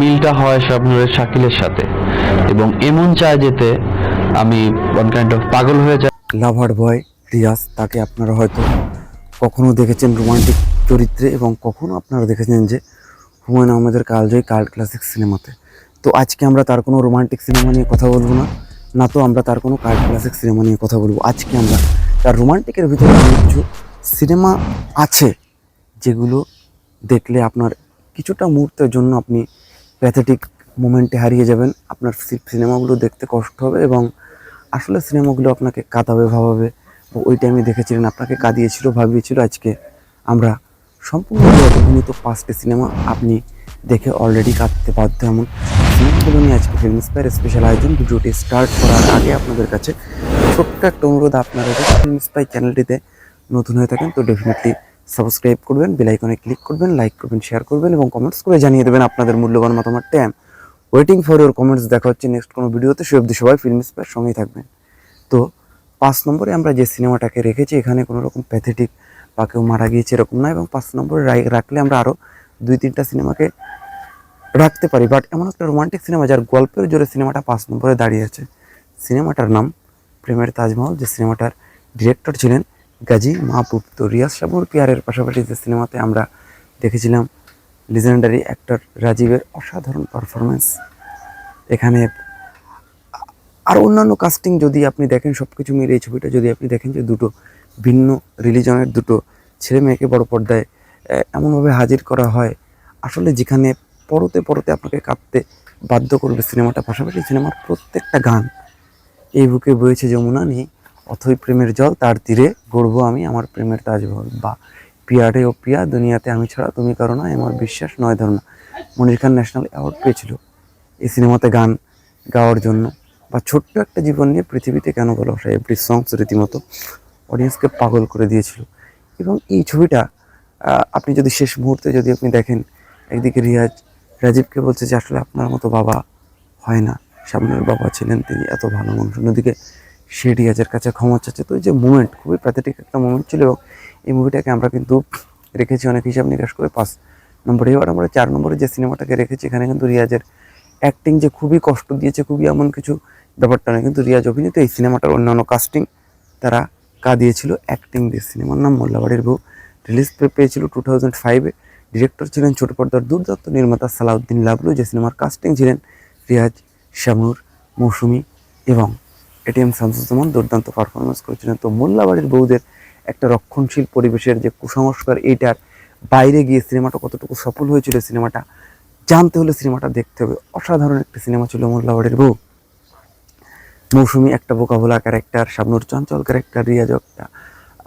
মিলটা হয় শাবনুরের শাকিলের সাথে। এবং এমন চায় যেতে আমি ওয়ান কাইন্ড অফ পাগল হয়ে যাই। লাভার বয় রিয়াজ, তাকে আপনারা হয়তো কখনো দেখেছেন রোমান্টিক চরিত্রে এবং কখনো আপনারা দেখেছেন যে হুমায়ুন আহমেদের কালজয়ী কাল্ট ক্লাসিক সিনেমাতে তো আজকে আমরা তার কোনো রোমান্টিক সিনেমা নিয়ে কথা বলব না না তো আমরা তার কোনো কাল্ট ক্লাসিক সিনেমা নিয়ে কথা বলব। আজকে আমরা তার রোমান্টিকের ভিতরে কিছু সিনেমা আছে, যেগুলো দেখলে আপনার কিছুটা মুহূর্তের জন্য আপনি প্যাথেটিক মুমেন্টে হারিয়ে যাবেন। আপনার সিনেমাগুলো দেখতে কষ্ট হবে এবং আসলে সিনেমাগুলো আপনাকে কাঁদাবে, ভাবাবে। ওই টাইমে দেখেছিলেন, আপনাকে কাঁদিয়েছিল, ভাবিয়েছিল। আজকে আমরা সম্পূর্ণ অভিনীত পাঁচটি সিনেমা আপনি দেখে অলরেডি কাঁদতে বাধ্য এমন সিনেমাগুলো নিয়ে আজকে ফিল্ম স্পায়ার স্পেশাল আয়োজন। ভিডিওটি স্টার্ট করার আগে আপনাদের কাছে ছোট্ট একটা অনুরোধ, আপনারা যদি ফিল্ম স্পাই চ্যানেলটিতে নতুন হয়ে থাকেন, তো ডেফিনেটলি সাবস্ক্রাইব করবেন বেল আইকনে ক্লিক করবেন লাইক করবেন শেয়ার করবেন এবং কমেন্টস করে জানিয়ে দেবেন আপনাদের মূল্যবান মতামত। ট্যাম ওয়েটিং ফর ইউর কমেন্টস দেখা হচ্ছে নেক্সট কোনো ভিডিওতে সে অবধি সবাই ফিল্ম স্পায়ার সঙ্গেই থাকবেন। তো পাঁচ নম্বরে আমরা যে সিনেমাটাকে রেখেছি, এখানে কোনো রকম প্যাথেটিক বা কেউ মারা গিয়েছে এরকম না এবং পাঁচ নম্বরে রাখলে আমরা আরও দুই তিনটা সিনেমাকে রাখতে পারি। বাট এমন একটা রোমান্টিক সিনেমা যার গল্পের জোরে সিনেমাটা পাঁচ নম্বরে দাঁড়িয়ে আছে। সিনেমাটার নাম প্রেমের তাজমহল, যে সিনেমাটার ডিরেক্টর ছিলেন গাজী মাহবুব তো রিয়াজ শাবুর পিয়ারের পাশাপাশি যে সিনেমাতে আমরা দেখেছিলাম লিজেন্ডারি অ্যাক্টর রাজীবের অসাধারণ পারফরমেন্স এখানে আর অন্যান্য কাস্টিং যদি আপনি দেখেন সব কিছু মিলে এই ছবিটা যদি আপনি দেখেন যে দুটো ভিন্ন রিলিজনের দুটো ছেলে মেয়েকে বড় পর্দায় এমনভাবে হাজির করা হয়, আসলে যেখানে পরতে পরতে আপনাকে কাঁদতে বাধ্য করবে সিনেমাটা। পাশাপাশি সিনেমার প্রত্যেকটা গান এই বুকে বয়েছে যমুনা নেই অথই প্রেমের জল, তার তীরে গড়ব আমি, আমার প্রেমের তাজমহল। বা পিয়ারে ও পিয়া, দুনিয়াতে আমি ছাড়া তুমি করো না আমার বিশ্বাস নয় ধারণা মনির খান ন্যাশনাল অ্যাওয়ার্ড পেয়েছিল। এই সিনেমাতে গান গাওয়ার জন্য। বা, ছোট্ট একটা জীবন নিয়ে পৃথিবীতে কেন ভালোবাসা এভরি সংস রীতিমতো অডিয়েন্সকে পাগল করে দিয়েছিল। এবং এই ছবিটা আপনি যদি শেষ মুহূর্তে যদি আপনি দেখেন, একদিকে রিয়াজ, রাজীবকে বলছে যে, আসলে আপনার মতো বাবা হয় না। সামনের বাবা ছিলেন তিনি, এত ভালো মানুষ অন্যদিকে সে রিয়াজের কাছে ক্ষমা চাচ্ছে। তো এই যে মুমেন্ট খুবই প্যাথেটিক একটা মুভমেন্ট ছিল এবং এই মুভিটাকে আমরা কিন্তু রেখেছি, অনেক হিসাব নিকাশ করে পাঁচ নম্বরে এবার আমরা চার নম্বরে যে সিনেমাটাকে রেখেছি, এখানে কিন্তু রিয়াজের অ্যাক্টিং যে খুবই কষ্ট দিয়েছে, খুবই এমন কিছু ব্যাপারটা নয়, কিন্তু রিয়াজ অভিনীত এই সিনেমাটার অন্যান্য কাস্টিং তারা কা দিয়েছিল অ্যাক্টিং দিয়ে সিনেমার নাম মোল্লাবাড়ির বউ। রিলিজ পেয়েছিল টু থাউজেন্ড ফাইভে ডিরেক্টর ছিলেন ছোট পর্দার দুর্দান্ত নির্মাতা সালাউদ্দিন লাবলু, যে সিনেমার কাস্টিং ছিলেন রিয়াজ শামনুর মৌসুমি এবং এটিএম শামসুজ্জামান দুর্দান্ত পারফরমেন্স করেছিলেন। তো মোল্লাবাড়ির বউদের একটা রক্ষণশীল পরিবেশের যে কুসংস্কার, এইটার বাইরে গিয়ে সিনেমাটা কতটুকু সফল হয়েছিল সিনেমাটা, জানতে হলে সিনেমাটা দেখতে হবে। অসাধারণ একটি সিনেমা ছিল মোল্লাবাড়ির বউ। মৌসুমি একটা বোকাভোলা ক্যারেক্টার শাবনুর চঞ্চল ক্যারেক্টার রিয়াজ একটা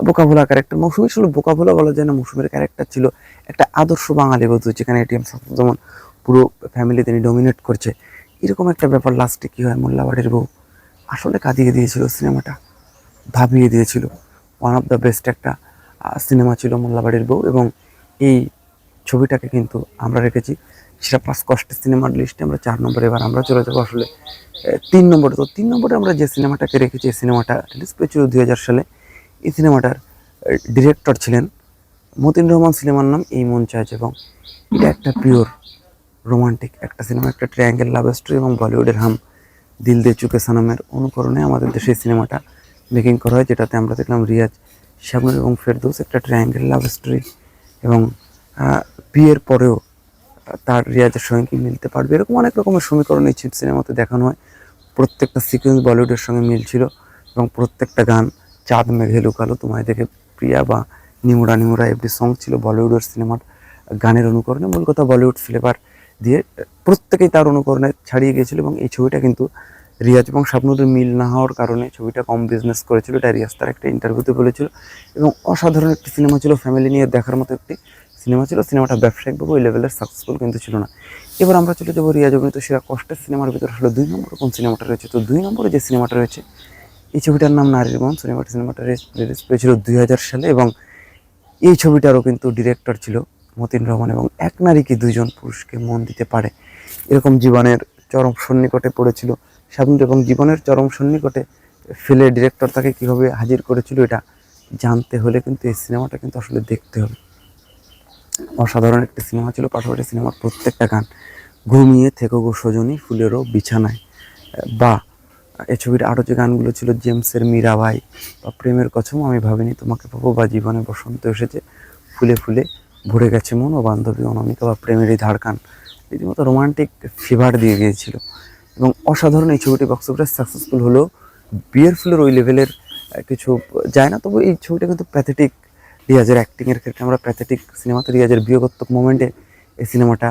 বোকাভোলা ক্যারেক্টার মৌসুমি ছিল বোকাভোলা বলা যায় না, মৌসুমের ক্যারেক্টার ছিল একটা আদর্শ বাঙালি বধূ যেখানে এটিএম যেমন পুরো ফ্যামিলি তিনি ডমিনেট করছে। এরকম একটা ব্যাপার লাস্টে কী হয় মোল্লাবাড়ির বউ? আসলে কাঁদিয়ে দিয়েছিল সিনেমাটা, ভাবিয়ে দিয়েছিল। ওয়ান অফ দ্য বেস্ট একটা সিনেমা ছিল মোল্লাবাড়ির বউ এবং এই ছবিটাকে কিন্তু আমরা রেখেছি। সেটা পাঁচ কষ্টের সিনেমার লিস্টে আমরা চার নম্বরে এবার আমরা চলে যাব আসলে তিন নম্বরে। তো তিন নম্বরে আমরা যে সিনেমাটাকে রেখেছি, এই সিনেমাটা রিলিজ পেয়েছিল দুই হাজার সালে। এই সিনেমাটার ডিরেক্টর ছিলেন মতিন রহমান সিনেমার নাম এই মন চাইজ এবং এটা একটা পিওর রোমান্টিক একটা সিনেমা, একটা ট্রায়াঙ্গেল লাভ স্টোরি এবং বলিউডের হাম দিল দে চুকে সানামের অনুকরণে আমাদের দেশে সিনেমাটা মেকিং করা হয়, যেটাতে আমরা দেখলাম রিয়াজ শাবনুর এবং ফেরদৌস একটা ট্রায়াঙ্গেল লাভ স্টোরি এবং বিয়ের পরেও তার রিয়াজের সঙ্গে কি মিলতে পারবে, এরকম অনেক রকমের সমীকরণ এই ছি- সিনেমাতে দেখানো হয়। প্রত্যেকটা সিকোয়েন্স বলিউডের সঙ্গে মিল ছিল এবং প্রত্যেকটা গান চাঁদ, মেঘে লুকালো তোমায় দেখে প্রিয়া বা নিমুরা নিমুরা এভরি সং ছিল বলিউডের সিনেমার গানের অনুকরণে। মূল কথা বলিউড ফ্লেভার দিয়ে প্রত্যেকেই তার অনুকরণে ছাড়িয়ে গিয়েছিল এবং এই ছবিটা কিন্তু রিয়াজ এবং স্বপ্নুরের মিল না হওয়ার কারণে ছবিটা কম বিজনেস করেছিল। এটা রিয়াজ তার একটা ইন্টারভিউতে বলেছিল। এবং অসাধারণ একটি সিনেমা ছিল ফ্যামিলি নিয়ে দেখার মতো একটি সিনেমা ছিল। সিনেমাটা ব্যবসায়িকভাবে ওই লেভেলের সাকসেসফুল কিন্তু ছিল না। এবার আমরা চলে যাব রিয়াজ অভিনীত সেরা কষ্টের সিনেমার ভিতরে। আসলে দুই নম্বরে কোন সিনেমাটা রয়েছে? তো দুই নম্বরে যে সিনেমাটা রয়েছে, এই ছবিটার নাম নারীর মন সিনেমাটা সিনেমাটা রিলিজ পেয়েছিল দুই হাজার সালে এবং এই ছবিটারও কিন্তু ডিরেক্টর ছিল মতিন রহমান এবং এক নারী কি দুইজন পুরুষকে মন দিতে পারে? এরকম জীবনের চরম সন্নিকটে পড়েছিল স্বাধীন এবং জীবনের চরম সন্নিকটে ফেলে ডিরেক্টর তাকে কীভাবে হাজির করেছিল এটা জানতে হলে কিন্তু এই সিনেমাটা কিন্তু আসলে দেখতে হবে। অসাধারণ একটি সিনেমা ছিল, পাশাপাশি সিনেমার প্রত্যেকটা গান ঘুমিয়ে থেকো গো সজনী ফুলেরও বিছানায়। বা এ ছবির আরও যে গানগুলো ছিল, জেমসের মীরাবাই বা প্রেমের কথম আমি ভাবিনি তোমাকে পাবো, বা জীবনে বসন্ত এসেছে, ফুলে ফুলে ভরে গেছে মন ও বান্ধবী অনামিকা, বা প্রেমেরই ধারকান। রীতিমতো রোমান্টিক ফিভার দিয়ে গিয়েছিল। এবং অসাধারণ এই ছবিটি বক্স অফিসে সাকসেসফুল হলেও বিয়ের ফুলের ওই লেভেলের কিছু যায় না। তবু এই ছবিটা কিন্তু প্যাথেটিক রিয়াজের অ্যাক্টিংয়ের ক্ষেত্রে, আমরা প্যাথেটিক সিনেমাতে রিয়াজের বিয়োগত্মক মোমেন্টে এই সিনেমাটা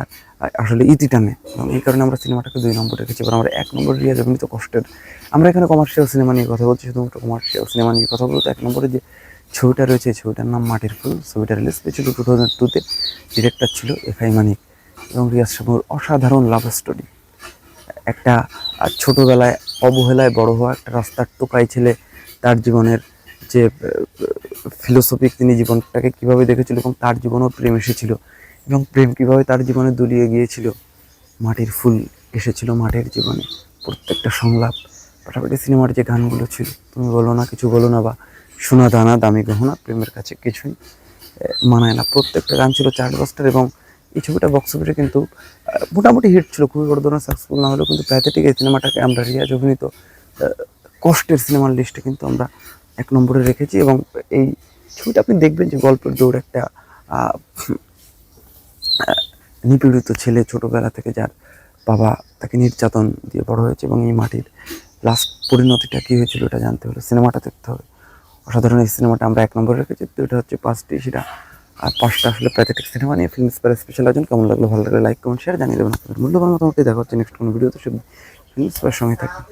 আসলে ইতি টানে। এবং এই কারণে আমরা সিনেমাটাকে দুই নম্বর রেখেছি, এবার আমরা এক নম্বর রিয়াজ অভিনীত কষ্টের। আমরা এখানে কমার্শিয়াল সিনেমা নিয়ে কথা বলছি, শুধুমাত্র কমার্শিয়াল সিনেমা নিয়ে কথা বলতে এক নম্বরে যে ছবিটা রয়েছে ছবিটার নাম মাটির ফুল। ছবিটা রিলিজ পেয়েছিল টু থাউজেন্ড টুতে ডিরেক্টর ছিল এফআই মানিক এবং রিয়াজ শামুর অসাধারণ লাভ স্টোরি একটা ছোটবেলায় অবহেলায় বড় হওয়া একটা রাস্তার টোকাই ছেলে, তার জীবনের যে ফিলোসফিক তিনি জীবনটাকে কীভাবে দেখেছিল এবং তার জীবনেও প্রেম এসেছিল এবং প্রেম কীভাবে তার জীবনে দুলিয়ে গিয়েছিল, মাটির ফুল এসেছিল মাটির জীবনে। প্রত্যেকটা সংলাপ, পাশাপাশি সিনেমার যে গানগুলো ছিল, তুমি বলো না, কিছু বলো না বা সোনা দানা, দামি গহনা, প্রেমের কাছে কিছুই মানায় না। প্রত্যেকটা গান ছিল চার্ট বাস্টার এবং এই ছবিটা বক্স অফিসে কিন্তু মোটামুটি হিট ছিল, খুবই বড় ধরনের সাকসেসফুল না হলেও কিন্তু প্যাথেটিক এই সিনেমাটাকে আমরা রিয়াজ অভিনীত কষ্টের সিনেমার লিস্টে কিন্তু আমরা এক নম্বরে রেখেছি এবং এই ছবিটা আপনি দেখবেন যে গল্পের দৌড় একটা নিপীড়িত ছেলে ছোটোবেলা থেকে যার বাবা তাকে নির্যাতন দিয়ে বড় হয়েছে এবং এই মাটির লাস্ট পরিণতিটা কী হয়েছিল এটা জানতে হলে সিনেমাটা দেখতে হবে। অসাধারণ এই সিনেমাটা আমরা এক নম্বরে রেখেছি, তো এটা হচ্ছে পাঁচটি, সেটা আর পাঁচটা আসলে প্যাকেটিক সিনেমা নিয়ে ফিল্ম স্পার স্পেশাল আয়োজন কেমন লাগল? ভালো লাগলে লাইক কমেন্ট শেয়ার জানিয়ে দেবেন আপনাদের মূল্যবান মতামত। দেখা হচ্ছে নেক্সট কোনো ভিডিওতে শুধু ফিল্ম স্পার সঙ্গে থাকবে